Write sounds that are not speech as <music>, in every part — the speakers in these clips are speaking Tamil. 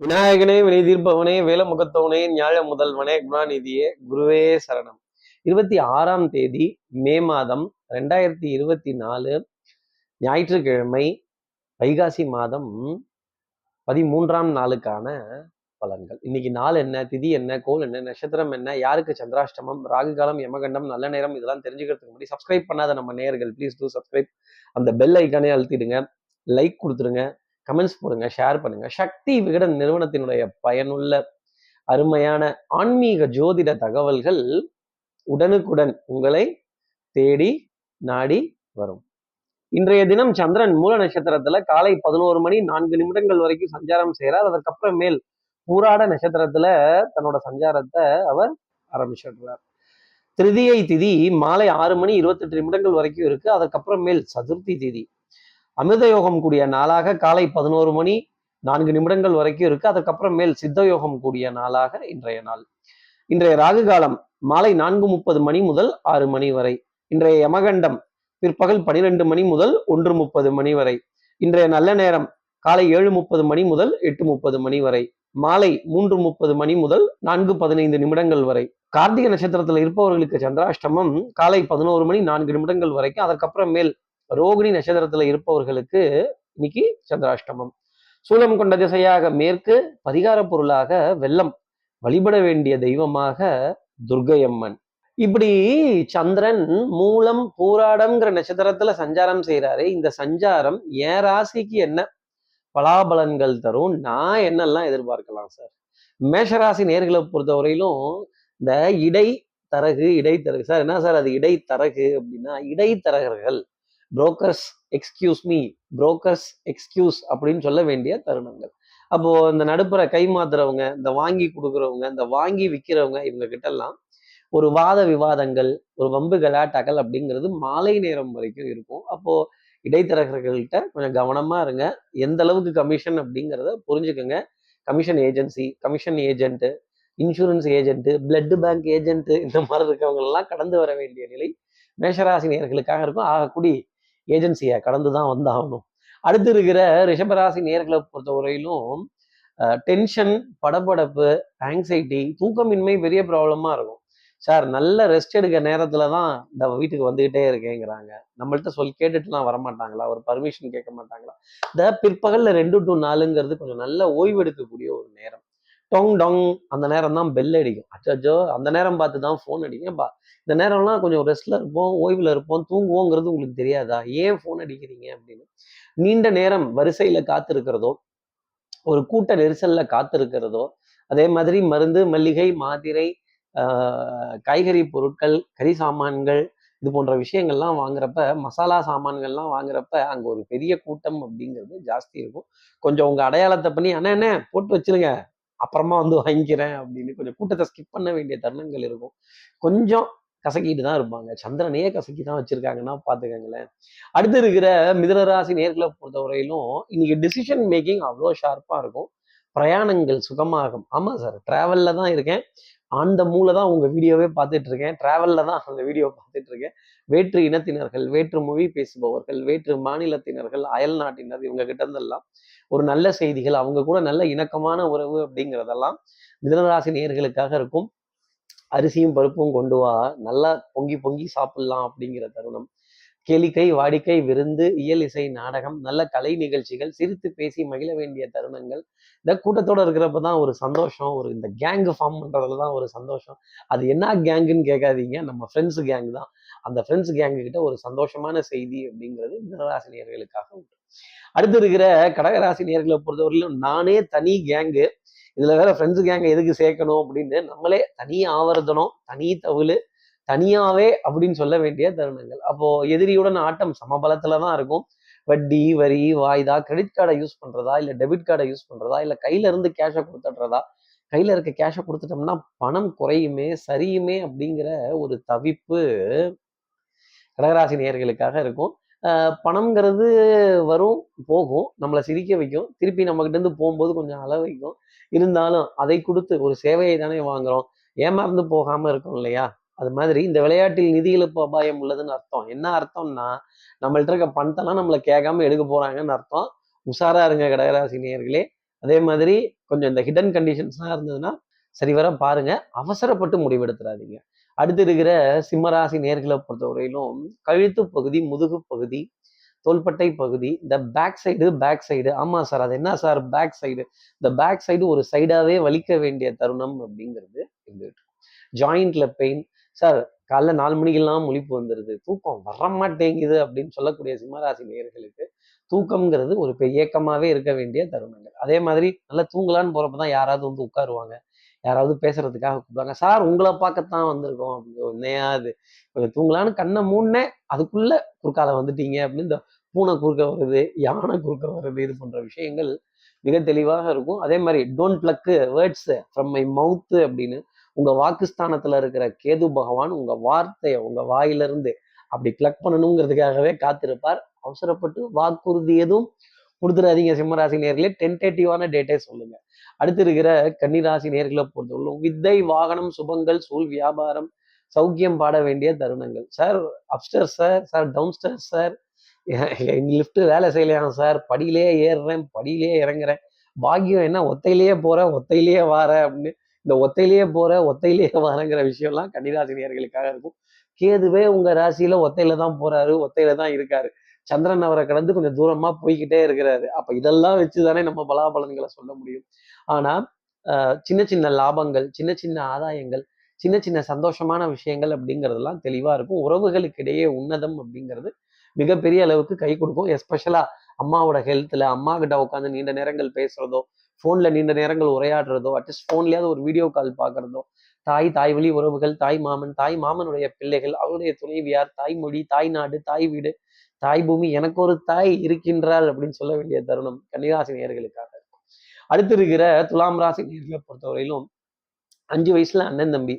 விநாயகனே வினை தீர்ப்பவனே வேலமுகத்தவனே ஞாழ முதல்வனே குணாநிதியே குருவே சரணம். இருபத்தி ஆறாம் தேதி மே மாதம் ரெண்டாயிரத்தி இருபத்தி நாலு ஞாயிற்றுக்கிழமை வைகாசி மாதம் பதிமூன்றாம் நாளுக்கான பலன்கள். இன்னைக்கு நாள் என்ன திதி என்ன கோல் என்ன நட்சத்திரம் என்ன யாருக்கு சந்திராஷ்டமம் ராகு காலம் யமகண்டம் நல்ல நேரம் இதெல்லாம் தெரிஞ்சுக்கிறதுக்கு முன்னாடி சப்ஸ்கிரைப் பண்ணாத நம்ம நேயர்கள் ப்ளீஸ் டூ சப்ஸ்கிரைப் அந்த பெல் ஐக்கானே அழுத்திடுங்க. லைக் கொடுத்துருங்க கமெண்ட்ஸ் போடுங்க ஷேர் பண்ணுங்க. சக்தி விகடன் நிறுவனத்தினுடைய பயனுள்ள அருமையான ஆன்மீக ஜோதிட தகவல்கள் உடனுக்குடன் உங்களை தேடி நாடி வரும். இன்றைய தினம் சந்திரன் மூல நட்சத்திரத்துல காலை பதினோரு மணி நான்கு நிமிடங்கள் வரைக்கும் சஞ்சாரம் செய்கிறார் அதற்கப்புறம் மேல் பூராட நட்சத்திரத்துல தன்னோட சஞ்சாரத்தை அவர் ஆரம்பிச்சிடுறார். திருதியை திதி மாலை ஆறு மணி இருபத்தெட்டு நிமிடங்கள் வரைக்கும் இருக்கு. அதுக்கப்புறம் மேல் சதுர்த்தி திதி. அமிர்த யோகம் கூடிய நாளாக காலை பதினோரு மணி நான்கு நிமிடங்கள் வரைக்கும் இருக்கு. அதுக்கப்புறம் மேல் சித்த யோகம் கூடிய நாளாக இன்றைய நாள். இன்றைய ராகு காலம் மாலை நான்கு முப்பது மணி முதல் ஆறு மணி வரை. இன்றைய யமகண்டம் பிற்பகல் பனிரெண்டு மணி முதல் ஒன்று முப்பது மணி வரை. இன்றைய நல்ல நேரம் காலை ஏழு முப்பது மணி முதல் எட்டு முப்பது மணி வரை. மாலை மூன்று முப்பது மணி முதல் நான்கு பதினைந்து நிமிடங்கள் வரை. கார்த்திகை நட்சத்திரத்தில் இருப்பவர்களுக்கு சந்திராஷ்டமம் காலை பதினோரு மணி நான்கு நிமிடங்கள் வரைக்கும். அதற்கப்புறம் மேல் ரோகிணி நட்சத்திரத்துல இருப்பவர்களுக்கு இன்னைக்கு சந்திராஷ்டமம். சூலம் கொண்ட திசையாக மேற்கு பரிகார பொருளாக வெள்ளம் வழிபட வேண்டிய தெய்வமாக துர்கையம்மன். இப்படி சந்திரன் மூலம் பூராடம்ங்கிற நட்சத்திரத்துல சஞ்சாரம் செய்யறாரு இந்த சஞ்சாரம் என் ராசிக்கு என்ன பலாபலன்கள் தரும்? நான் என்னெல்லாம் எதிர்பார்க்கலாம் சார்? மேஷராசி நேர்களை பொறுத்தவரையிலும் இந்த இடை தரகு இடைத்தரகு. சார் என்ன சார் அது இடைத்தரகு அப்படின்னா இடைத்தரகர்கள். Brokers excuse me brokers excuse அப்படின்னு சொல்ல வேண்டிய தருணங்கள். அப்போ இந்த நடுப்புற கை மாத்துறவங்க இந்த வாங்கி கொடுக்குறவங்க இந்த வாங்கி விற்கிறவங்க இவங்க கிட்டெல்லாம் ஒரு வாத விவாதங்கள் ஒரு வம்பு கலாட்டாக்கள் அப்படிங்கிறது மாலை நேரம் வரைக்கும் இருக்கும். அப்போ இடைத்தரகர்கள்ட்ட கொஞ்சம் கவனமா இருங்க. எந்த அளவுக்கு கமிஷன் அப்படிங்கிறத புரிஞ்சுக்கோங்க. Commission agency commission agent insurance agent blood bank agent இந்த மாதிரி இருக்கவங்க எல்லாம் கடந்து வர வேண்டிய நிலை மேஷராசி நேர்களுக்காக இருக்கும். ஆகக்கூடி ஏஜென்சியை கடந்து தான் வந்தாகணும். அடுத்து இருக்கிற ரிஷபராசி நேர்களை பொறுத்தவரையிலும் டென்ஷன் படபடப்பு ஆங்ஸைட்டி தூக்கமின்மை பெரிய ப்ராப்ளமாக இருக்கும். சார் நல்ல ரெஸ்ட் எடுக்க நேரத்தில் தான் இந்த வீட்டுக்கு வந்துகிட்டே இருக்கேங்கிறாங்க. நம்மள்ட்ட சொல் கேட்டுட்டுலாம் வரமாட்டாங்களா? ஒரு பர்மிஷன் கேட்க மாட்டாங்களா? இந்த பிற்பகலில் ரெண்டு டு நாலுங்கிறது கொஞ்சம் நல்ல ஓய்வு எடுக்கக்கூடிய ஒரு நேரம். டொங் டொங் அந்த நேரம் தான் பெல் அடிக்கும். அச்சோ அந்த நேரம் பார்த்து தான் ஃபோன் அடிக்கும். பா இந்த நேரம்லாம் கொஞ்சம் ரெஸ்ட்ல இருப்போம் ஓய்வில் இருப்போம் தூங்குவோங்கிறது உங்களுக்கு தெரியாதா? ஏன் ஃபோன் அடிக்கிறீங்க அப்படின்னு. நீண்ட நேரம் வரிசையில காத்திருக்கிறதோ ஒரு கூட்ட நெரிசல்ல காத்திருக்கிறதோ அதே மாதிரி மருந்து மல்லிகை மாத்திரை காய்கறி பொருட்கள் கறி சாமான்கள் இது போன்ற விஷயங்கள்லாம் வாங்குறப்ப மசாலா சாமான்கள்லாம் வாங்குறப்ப அங்கே ஒரு பெரிய கூட்டம் அப்படிங்கிறது ஜாஸ்தி இருக்கும். கொஞ்சம் உங்க அடையாளத்தை பண்ணி அண்ணா என்ன போட்டு வச்சிருங்க. அப்புறமா வந்து வாங்கிக்கிறேன் அப்படின்னு கொஞ்சம் கூட்டத்தை ஸ்கிப் பண்ண வேண்டிய தருணங்கள் இருக்கும். கொஞ்சம் கசக்கிட்டு தான் இருப்பாங்க. சந்திரனையே கசக்கி தான் வச்சிருக்காங்கன்னா பார்த்துக்கங்களேன். அடுத்து இருக்கிற மிதனராசி நேர்களை பொறுத்தவரையிலும் இன்னைக்கு டிசிஷன் மேக்கிங் அவ்வளோ ஷார்ப்பாக இருக்கும். பிரயாணங்கள் சுகமாகும். ஆமாம் சார் ட்ராவலில் தான் இருக்கேன். அந்த மூளை தான் உங்கள் வீடியோவே பார்த்துட்டு இருக்கேன் ட்ராவலில் தான் அந்த வீடியோ பார்த்துட்டு இருக்கேன் வேற்று இனத்தினர்கள் வேற்று மொழி பேசுபவர்கள் வேற்று மாநிலத்தினர்கள் அயல் நாட்டினர் இவங்க கிட்ட இருந்தெல்லாம் ஒரு நல்ல செய்திகள் அவங்க கூட நல்ல இணக்கமான உறவு அப்படிங்கிறதெல்லாம் மிதனராசி நேர்களுக்காக இருக்கும். அரிசியும் பருப்பும் கொண்டு வா நல்லா பொங்கி பொங்கி சாப்பிடலாம் அப்படிங்கிற தருணம். கேளிக்கை வாடிக்கை விருந்து இயல் இசை நாடகம் நல்ல கலை நிகழ்ச்சிகள் சிரித்து பேசி மகிழ வேண்டிய தருணங்கள். இந்த கூட்டத்தோட இருக்கிறப்ப தான் ஒரு சந்தோஷம் ஒரு இந்த கேங்கு ஃபார்ம் பண்ணுறதுல தான் ஒரு சந்தோஷம். அது என்ன கேங்குன்னு கேட்காதீங்க. நம்ம ஃப்ரெண்ட்ஸ் கேங் தான். அந்த ஃப்ரெண்ட்ஸ் கேங்கு கிட்ட ஒரு சந்தோஷமான செய்தி அப்படிங்கிறது மிதராசினியர்களுக்காக உண்டு. அடுத்து இருக்கிற கடகராசி நேர்களை பொறுத்தவரையிலும் நானே தனி கேங்கு இதுல வேற ஃப்ரெண்ட்ஸ் கேங்கை எதுக்கு சேர்க்கணும் அப்படின்னு நம்மளே தனி ஆவர்த்தனம் தனி தவிழு தனியாவே அப்படின்னு சொல்ல வேண்டிய தருணங்கள். அப்போ எதிரியுடன் ஆட்டம் சமபலத்துல தான் இருக்கும். வட்டி வரி வாய்தா கிரெடிட் கார்டை யூஸ் பண்றதா இல்ல டெபிட் கார்டை யூஸ் பண்றதா இல்ல கையில இருந்து கேஷை கொடுத்துட்றதா கையில இருக்க கேஷை கொடுத்துட்டோம்னா பணம் குறையுமே சரியுமே அப்படிங்கிற ஒரு தவிப்பு கடகராசி நேர்களுக்காக இருக்கும். பணம்ங்கிறது வரும் போகும் நம்மளை சிரிக்க வைக்கும். திருப்பி நம்மகிட்ட இருந்து போகும்போது கொஞ்சம் அள வைக்கும் இருந்தாலும் அதை கொடுத்து ஒரு சேவையை தானே வாங்குறோம். ஏமாந்து போகாம இருக்கும் இல்லையா? அது மாதிரி இந்த விளையாட்டில் நிதி இழப்பு அபாயம் உள்ளதுன்னு அர்த்தம். என்ன அர்த்தம்னா நம்மள்ட்ட இருக்க பணத்தெல்லாம் நம்மளை கேட்காம எடுக்க போறாங்கன்னு அர்த்தம். உஷாரா இருங்க கடகராசி நேர்களே அதே மாதிரி கொஞ்சம் இந்த ஹிடன் கண்டிஷன்ஸ்லாம் இருந்ததுன்னா சரிவர பாருங்க. அவசரப்பட்டு முடிவெடுத்துறாதீங்க. அடுத்து இருக்கிற சிம்மராசி நேர்களை பொறுத்தவரையிலும் கழுத்து பகுதி முதுகு பகுதி தோள்பட்டை பகுதி இந்த பேக் சைடு பேக் சைடு ஆமாம் சார் அது என்ன சார்? பேக் சைடு இந்த பேக் சைடு ஒரு சைடாகவே வலிக்க வேண்டிய தருணம் அப்படிங்கிறது இருந்துட்டு ஜாயிண்ட்ல பெயின் சார் காலைல நாலு மணிக்கெல்லாம் முழிப்பு வந்துடுது தூக்கம் வர மாட்டேங்குது அப்படின்னு சொல்லக்கூடிய சிம்மராசி நேர்களுக்கு தூக்கம்ங்கிறது ஒரு பெரிய இருக்க வேண்டிய தருணங்கள். அதே மாதிரி நல்லா தூங்கலான்னு போகிறப்ப தான் யாராவது வந்து உட்காருவாங்க. யாராவது பேசுறதுக்காக கூப்பிடுவாங்க. சார் உங்களை பார்க்கத்தான் வந்திருக்கோம் அப்படின்னு என்னையா அது கொஞ்சம் தூங்கலான்னு கண்ணை மூணே அதுக்குள்ள குறுக்கால வந்துட்டீங்க. அப்படின்னு இந்த பூனை குறுக்க வருது யானை குறுக்க வருது இது போன்ற விஷயங்கள் மிக தெளிவாக இருக்கும். அதே மாதிரி don't pluck words from my mouth அப்படின்னு உங்க வாக்குஸ்தானத்துல இருக்கிற கேது பகவான் உங்க வார்த்தையை உங்க வாயிலிருந்து அப்படி கிளக் பண்ணணுங்கிறதுக்காகவே காத்திருப்பார். அவசரப்பட்டு வாக்குறுதி எதுவும் கொடுத்துடாதீங்க சிம்மராசி நேர்களே. டென்டேட்டிவான டேட்டே சொல்லுங்க. அடுத்து இருக்கிற கன்னிராசி நேர்களை பொறுத்தவரை வித்தை வாகனம் சுபங்கள் சூழ் வியாபாரம் சௌக்கியம் பாட வேண்டிய தருணங்கள். Sir upstairs sir sir downstairs sir lift வேலை செய்யலையாம் சார் படியிலேயே ஏறுறேன் படியிலேயே இறங்குறேன். பாக்கியம் என்ன? ஒத்தையிலேயே போறேன் ஒத்தையிலேயே வார அப்படின்னு இந்த ஒத்தையிலேயே போற ஒத்தையிலேயே <laughs> வரங்கிற விஷயம்லாம் கன்னிராசினியர்களுக்காக இருக்கும். கேதுவே உங்க ராசியில ஒத்தையில தான் போறாரு ஒத்தையில தான் இருக்காரு. சந்திரன் அவரை கடந்து கொஞ்சம் தூரமா போய்கிட்டே இருக்கிறாரு. அப்ப இதெல்லாம் வச்சுதானே நம்ம பலாபலன்களை சொல்ல முடியும். ஆனா சின்ன சின்ன லாபங்கள் சின்ன சின்ன ஆதாயங்கள் சின்ன சின்ன சந்தோஷமான விஷயங்கள் அப்படிங்கிறதெல்லாம் தெளிவா இருக்கும். உறவுகளுக்கு இடையே உன்னதம் அப்படிங்கிறது மிகப்பெரிய அளவுக்கு கை கொடுக்கும். எஸ்பெஷலா அம்மாவோட ஹெல்த்ல அம்மா கிட்ட உட்காந்து நீண்ட நேரங்கள் பேசுறதோ ஃபோன்ல நீண்ட நேரங்கள் உரையாடுறதோ அட்லீஸ்ட் ஃபோன்லயாவது ஒரு வீடியோ கால் பார்க்குறதோ தாய் தாய் வழி உறவுகள் தாய் மாமன் தாய் மாமனுடைய பிள்ளைகள் அவருடைய துணைவியார் தாய்மொழி தாய் நாடு தாய் வீடு தாய் பூமி எனக்கு ஒரு தாய் இருக்கின்றாள் அப்படின்னு சொல்ல வேண்டிய தருணம் கன்னிராசி நேர்களுக்காக இருக்கும். அடுத்து இருக்கிற துலாம் ராசி நேர்களை பொறுத்தவரையிலும் அஞ்சு வயசுல அண்ணன் தம்பி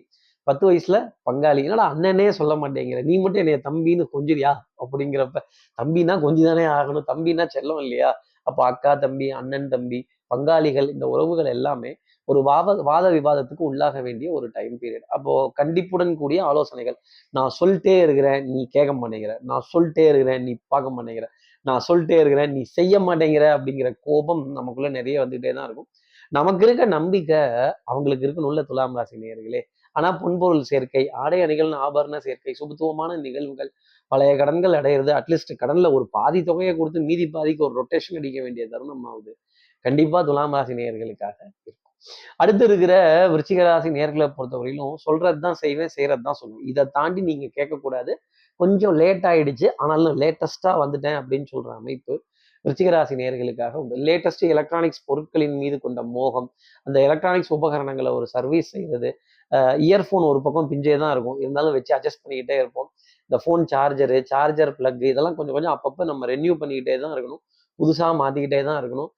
பத்து வயசுல பங்காளி. என்னடா அண்ணனே சொல்ல மாட்டேங்கிற நீ மட்டும் என்னைய தம்பின்னு கொஞ்சிரியா அப்படிங்கிறப்ப தம்பினா கொஞ்சிதானே ஆகணும் தம்பினா செல்லம் இல்லையா? அப்போ அக்கா தம்பி அண்ணன் தம்பி பங்காளிகள் இந்த உறவுகள் எல்லாமே ஒரு வாத வாத விவாதத்துக்கு உள்ளாக வேண்டிய ஒரு டைம் பீரியட் அப்போ கண்டிப்புடன் கூடிய ஆலோசனைகள். நான் சொல்லிட்டே இருக்கிறேன் நீ கேட்க மாட்டேங்கிற. நான் சொல்லிட்டே இருக்கிறேன் நீ பார்க்க மாட்டேங்கிற. நான் சொல்லிட்டே இருக்கிறேன் நீ செய்ய மாட்டேங்கிற அப்படிங்கிற கோபம் நமக்குள்ள நிறைய வந்துகிட்டே தான் இருக்கும். நமக்கு இருக்க நம்பிக்கை அவங்களுக்கு இருக்கணும்ல துலாம் ராசி நேர்களே ஆனா பொன்பொருள் சேர்க்கை ஆடை அணிகள் ஆபரண சேர்க்கை சுபத்துவமான நிகழ்வுகள் பழைய கடன்கள் அடையிறது அட்லீஸ்ட் கடன்ல ஒரு பாதி தொகையை கொடுத்து மீதி பாதிக்கு ஒரு ரொட்டேஷன் அடிக்க வேண்டிய தருணம் ஆகுது கண்டிப்பா துலாம் ராசி நேர்களுக்காக இருக்கும். அடுத்து இருக்கிற விருச்சிக ராசி நேர்களை பொறுத்தவரையிலும் சொல்றது தான் செய்வேன் செய்கிறது தான் சொல்லுவேன் இதை தாண்டி நீங்க கேட்கக்கூடாது. கொஞ்சம் லேட் ஆயிடுச்சு. ஆனாலும் லேட்டஸ்டா வந்துட்டேன் அப்படின்னு சொல்ற அமைப்பு விருச்சிகராசி நேர்களுக்காக உண்டு. லேட்டஸ்ட் எலக்ட்ரானிக்ஸ் பொருட்களின் மீது கொண்ட மோகம் அந்த எலக்ட்ரானிக்ஸ் உபகரணங்களை ஒரு சர்வீஸ் செய்வது இயர்ஃபோன் ஒரு பக்கம் பிஞ்சே தான் இருக்கும். இருந்தாலும் வச்சு அட்ஜஸ்ட் பண்ணிக்கிட்டே இருப்போம். இந்த ஃபோன் சார்ஜரு சார்ஜர் பிளக் இதெல்லாம் கொஞ்சம் கொஞ்சம் அப்பப்போ நம்ம ரெனியூ பண்ணிக்கிட்டே தான் இருக்கணும். புதுசாக மாற்றிக்கிட்டே தான் இருக்கணும்.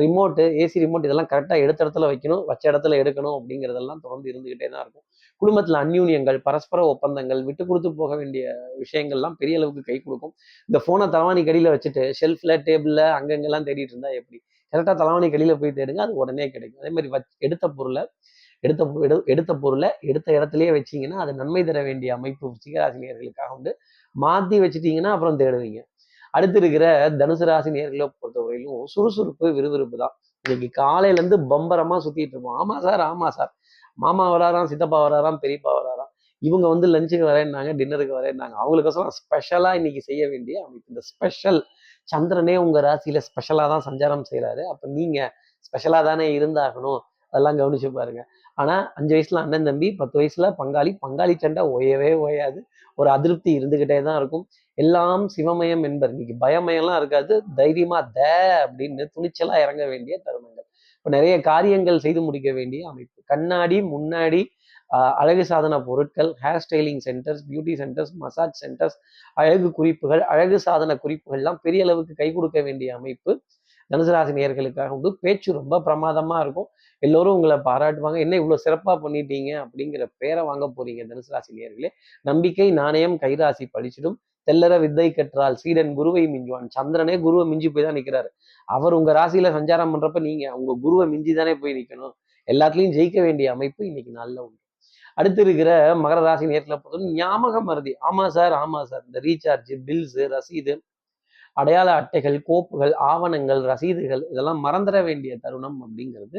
ரிமோட்டு ஏசி ரிமோட் இதெல்லாம் கரெக்டாக எடுத்த இடத்துல வைக்கணும் வச்ச இடத்துல எடுக்கணும் அப்படிங்கிறதெல்லாம் தொடர்ந்து இருந்துகிட்டே தான் இருக்கும். குடும்பத்தில் அந்யூன்யங்கள் பரஸ்பர ஒப்பந்தங்கள் விட்டு கொடுத்து போக வேண்டிய விஷயங்கள்லாம் பெரிய அளவுக்கு கை கொடுக்கும். இந்த ஃபோனை தலவாணி கடியில் வச்சுட்டு ஷெல்ஃபில் டேபிளில் அங்கங்கெல்லாம் தேடிட்டு இருந்தா எப்படி? கரெக்டாக தலவாணி கடியில் போய் தேடுங்க அது உடனே கிடைக்கும். அதே மாதிரி வச் எடுத்த பொருளை எடுத்த எடு எடுத்த பொருளை எடுத்த இடத்துலயே வச்சிங்கன்னா அது நன்மை தர வேண்டிய அமைப்பு சிகராசினியர்களுக்காக உண்டு. மாற்றி வச்சுட்டீங்கன்னா அப்புறம் தேடுவீங்க. அடுத்து இருக்கிற தனுசு ராசி நேர்களை பொறுத்தவரையிலும் சுறுசுறுப்பு விறுவிறுப்பு தான். இன்னைக்கு காலையில இருந்து பம்பரமா சுத்திட்டு இருப்போம் ஆமா சார் ஆமா சார். மாமா வராராம் சித்தப்பா வராராம் பெரியப்பா வராராம். இவங்க வந்து லஞ்சுக்கு வரேன்னாங்க டின்னருக்கு வரேன்னாங்க. அவங்களுக்கோசரம் ஸ்பெஷலா இன்னைக்கு செய்ய வேண்டிய அவங்களுக்கு இந்த ஸ்பெஷல் சந்திரனே உங்க ராசியில ஸ்பெஷலா தான் சஞ்சாரம் செய்யறாரு அப்ப நீங்க ஸ்பெஷலா தானே இருந்தாகணும். அதெல்லாம் கவனிச்சு பாருங்க. ஆனா அஞ்சு வயசுல அண்ணன் தம்பி பத்து வயசுல பங்காளி. பங்காளி சண்டை ஓயவே ஓயாது. ஒரு அதிருப்தி இருந்துகிட்டே தான் இருக்கும். எல்லாம் சிவமயம் என்பர். இன்னைக்கு பயமயம்லாம் இருக்காது. தைரியமா த அப்படின்னு துணிச்சலா இறங்க வேண்டிய தருணங்கள். இப்போ நிறைய காரியங்கள் செய்து முடிக்க வேண்டிய அமைப்பு. கண்ணாடி முன்னாடி அழகு சாதன பொருட்கள் hair styling centres beauty centres massage centres அழகு குறிப்புகள் அழகு சாதன குறிப்புகள்லாம் பெரிய அளவுக்கு கை கொடுக்க வேண்டிய அமைப்பு. தனுசு ராசி நேர்களுக்காக வந்து பேச்சு ரொம்ப பிரமாதமா இருக்கும். எல்லோரும் உங்களை பாராட்டுவாங்க. என்ன இவ்வளோ சிறப்பா பண்ணிட்டீங்க? அப்படிங்கிற பேரை வாங்க போறீங்க தனுசு ராசி நேர்களே நம்பிக்கை நாணயம் கைராசி படிச்சிடும் தெல்லற வித்தை கற்றால் சீடன் குருவை மிஞ்சுவான். சந்திரனே குருவை மிஞ்சி போய் தான் நிற்கிறாரு அவர் உங்க ராசியில சஞ்சாரம் பண்றப்ப நீங்க உங்க குருவை மிஞ்சி தானே போய் நிற்கணும் எல்லாத்துலயும் ஜெயிக்க வேண்டிய அமைப்பு இன்னைக்கு நல்ல உண்டு அடுத்து இருக்கிற மகர ராசி நேரத்தில் பொறுத்தவரை ஞாபகம் மருதி ஆமா சார் ஆமா சார். இந்த ரீசார்ஜ் பில்ஸ் ரசீது அடையாள அட்டைகள் கோப்புகள் ஆவணங்கள் ரசீதுகள் இதெல்லாம் மறந்துட வேண்டிய தருணம் அப்படிங்கிறது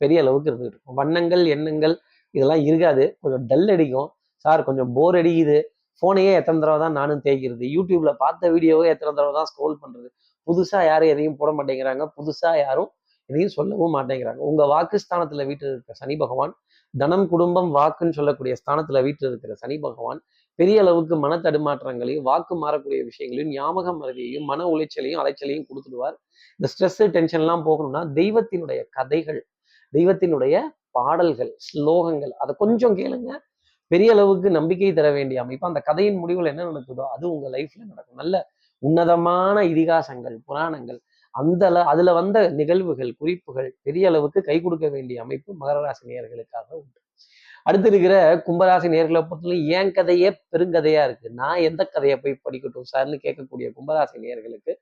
பெரிய அளவுக்கு இருந்துகிட்டு இருக்கும். வண்ணங்கள் எண்ணங்கள் இதெல்லாம் இருக்காது. கொஞ்சம் டல் அடிக்கும். சார் கொஞ்சம் போர் அடிக்குது. ஃபோனையே எத்தனை தடவை தான் நானும் தேய்க்கிறது. யூடியூப்ல பார்த்த வீடியோவே எத்தனை தடவை தான் ஸ்க்ரோல் பண்றது. புதுசா யாரும் எதையும் போட மாட்டேங்கிறாங்க. புதுசா யாரும் எதையும் சொல்லவும் மாட்டேங்கிறாங்க. உங்க வாக்குஸ்தானத்துல வீட்டில் இருக்கிற சனி பகவான் தனம் குடும்பம் வாக்குன்னு சொல்லக்கூடிய ஸ்தானத்துல வீட்டில் இருக்கிற சனி பகவான் பெரிய அளவுக்கு மன தடுமாற்றங்களையும் வாக்கு மாறக்கூடிய விஷயங்களையும் ஞாபகம் மறதியையும் மன உளைச்சலையும் அலைச்சலையும் கொடுத்துடுவார். இந்த ஸ்ட்ரெஸ்ஸு டென்ஷன்லாம் போகணும்னா தெய்வத்தினுடைய கதைகள் தெய்வத்தினுடைய பாடல்கள் ஸ்லோகங்கள் அதை கொஞ்சம் கேளுங்க. பெரிய அளவுக்கு நம்பிக்கை தர வேண்டிய அமைப்பு. அந்த கதையின் முடிவில் என்ன நடக்குதோ அது உங்க லைஃப்ல நடக்கும். நல்ல உன்னதமான இதிகாசங்கள் புராணங்கள் அந்த அதுல வந்த நிகழ்வுகள் குறிப்புகள் பெரிய அளவுக்கு கை கொடுக்க வேண்டிய அமைப்பு மகர ராசி நேயர்களுக்காக உண்டு. அடுத்து இருக்கிற கும்பராசி நேர்களை பொறுத்தவரை ஏன் கதையே பெருங்கதையா இருக்கு. நான் எந்த கதையை போய் படிக்கட்டும் சார்னு கேட்கக்கூடிய கும்பராசி நேர்களுக்கு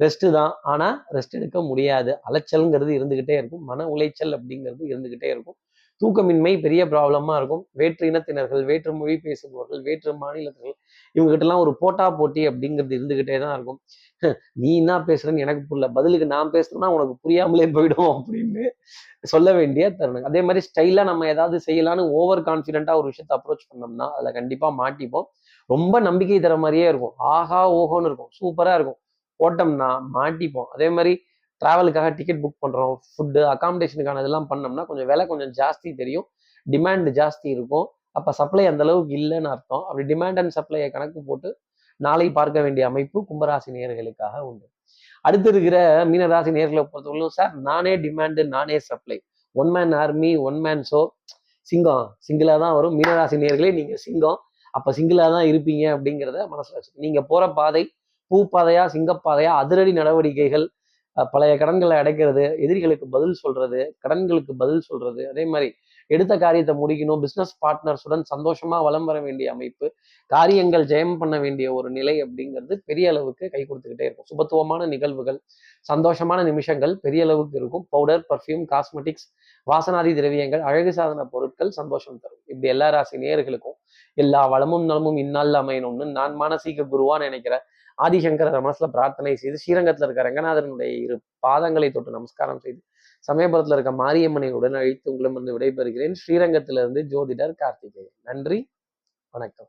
ரெஸ்ட் தான். ஆனா ரெஸ்ட் எடுக்க முடியாது. அலைச்சல்ங்கிறது இருந்துகிட்டே இருக்கும். மன உளைச்சல் அப்படிங்கிறது இருந்துகிட்டே இருக்கும். தூக்கமின்மை பெரிய ப்ராப்ளமாக இருக்கும். வேற்று இனத்தினர்கள் வேற்று மொழி பேசுபவர்கள் வேற்று மாநிலத்தர்கள் இவங்ககிட்டலாம் ஒரு போட்டா போட்டி அப்படிங்கிறது இருந்துக்கிட்டே தான் இருக்கும். <laughs> நீ என்ன பேசுறேன்னு எனக்கு புரியல. பதிலுக்கு நான் பேசுறேன்னா உனக்கு புரியாமலே போயிடும் அப்படின்னு சொல்ல வேண்டிய தருணம் அதே மாதிரி ஸ்டைலா நம்ம ஏதாவது செய்யலாம்னு ஓவர் கான்ஃபிடென்ட்டாக ஒரு விஷயத்தை அப்ரோச் பண்ணோம்னா அதில் கண்டிப்பாக மாட்டிப்போம். ரொம்ப நம்பிக்கை தர மாதிரியே இருக்கும். ஆஹா ஓஹோன்னு இருக்கும். சூப்பராக இருக்கும். போட்டோம்னா மாட்டிப்போம். அதே மாதிரி ட்ராவலுக்காக டிக்கெட் புக் பண்ணுறோம் ஃபுட்டு அகாமடேஷனுக்கான இதெல்லாம் பண்ணோம்னா கொஞ்சம் விலை கொஞ்சம் ஜாஸ்தி தெரியும். டிமாண்ட் ஜாஸ்தி இருக்கும். அப்போ சப்ளை அந்த அளவுக்கு இல்லைன்னு அர்த்தம். அப்படி டிமாண்ட் அண்ட் சப்ளையை கணக்கு போட்டு நாளை பார்க்க வேண்டிய அமைப்பு கும்பராசி நேர்களுக்காக உண்டு. அடுத்து இருக்கிற மீனராசி நேர்களை பொறுத்தவரைக்கும் சார் நானே டிமாண்டு நானே supply one man army one man show சிங்கம் சிங்கிளாக தான் வரும். மீனராசி நேர்களே நீங்கள் சிங்கம். அப்போ சிங்கிளாக தான் இருப்பீங்க அப்படிங்கிறத மனசில் வச்சு நீங்கள் போகிற பாதை பூ பாதையா சிங்கப்பாதையா அதிரடி நடவடிக்கைகள் பழைய கடன்களை அடைக்கிறது எதிரிகளுக்கு பதில் சொல்றது கடன்களுக்கு பதில் சொல்றது அதே மாதிரி எடுத்த காரியத்தை முடிக்கணும் பிஸ்னஸ் பார்ட்னர்ஸுடன் சந்தோஷமா வலம் வர வேண்டிய அமைப்பு காரியங்கள் ஜெயம் பண்ண வேண்டிய ஒரு நிலை அப்படிங்கிறது பெரிய அளவுக்கு கை கொடுத்துக்கிட்டே இருக்கும். சுபத்துவமான நிகழ்வுகள் சந்தோஷமான நிமிஷங்கள் பெரிய அளவுக்கு இருக்கும். பவுடர் பர்ஃப்யூம் காஸ்மெட்டிக்ஸ் வாசனாதி திரவியங்கள் அழகு சாதன பொருட்கள் சந்தோஷம் தரும். இப்படி எல்லா ராசி நேயர்களுக்கும் எல்லா வளமும் நலமும் இந்நாளில் அமையணும்னு நான் மானசீக குருவான்னு நினைக்கிறேன். ஆதிசங்கர மனசுல பிரார்த்தனை செய்து ஸ்ரீரங்கத்துல இருக்க ரங்கநாதனுடைய இரு பாதங்களை தொட்டு நமஸ்காரம் செய்து சமயபுரத்துல இருக்க மாரியம்மனை உடன் அழைத்து உங்களிடமிருந்து விடைபெறுகிறேன். ஸ்ரீரங்கத்திலிருந்து ஜோதிடர் கார்த்திகேயன். நன்றி. வணக்கம்.